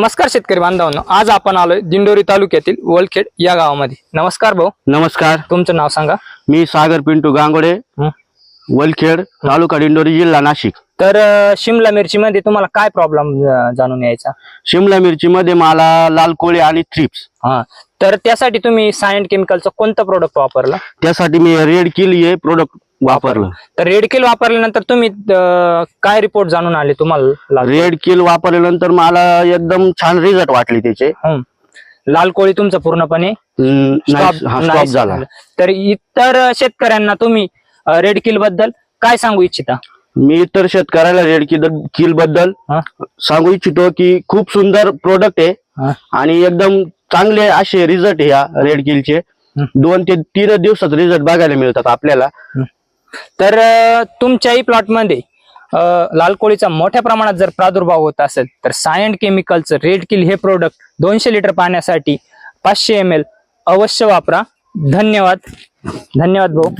नमस्कार शेतकरी बांधवांनो आज आपण आलोय दिंडोरी तालुक्यातील वलखेड या गावामध्ये. नमस्कार भाऊ. नमस्कार. तुमचं नाव सांगा. मी सागर पिंटू गांगोडे. वलखेड तालुका दिंडोरी जिल्हा नाशिक. तर अं, शिमला मिरची मध्ये तुम्हाला काय प्रॉब्लेम जाणून यायचा शिमला मिरची मध्ये मला लाल कोळी आणि थ्रिप्स हा. तर त्यासाठी तुम्ही सायंट केमिकलचं कोणतं प्रोडक्ट वापरलं? त्यासाठी मी रेड किल हे प्रोडक्ट वापरलं तर रेड किल वापरल्यानंतर तुम्ही अं, काय रिपोर्ट जाणून आले तुम्हाला लाल रेड किल वापरल्यानंतर मला एकदम छान रिझल्ट वाटले त्याचे हं. लाल कोळी तुमचं पूर्णपणे नाही- हा, झाला. तर इतर शेतकऱ्यांना तुम्ही रेड किलबद्दल काय सांगू इच्छिता मी तर शेतकऱ्याला रेड किल किलबद्दल हा? सांगू इच्छितो की खूप सुंदर प्रोडक्ट आहे. आणि एकदम चांगले असे रिझल्ट या रेड किलचे हं. दोन ते तीन दिवसात रिझल्ट बघायला मिळतात आपल्याला तर तुमच्याही प्लॉटमध्ये लाल कोळीचा मोठ्या प्रमाणात जर प्रादुर्भाव होत असेल तर सायंट केमिकलचं रेड किल हे प्रोडक्ट दोनशे लिटर पाण्यासाठी पाचशे एम एल अवश्य वापरा. धन्यवाद. धन्यवाद भाऊ.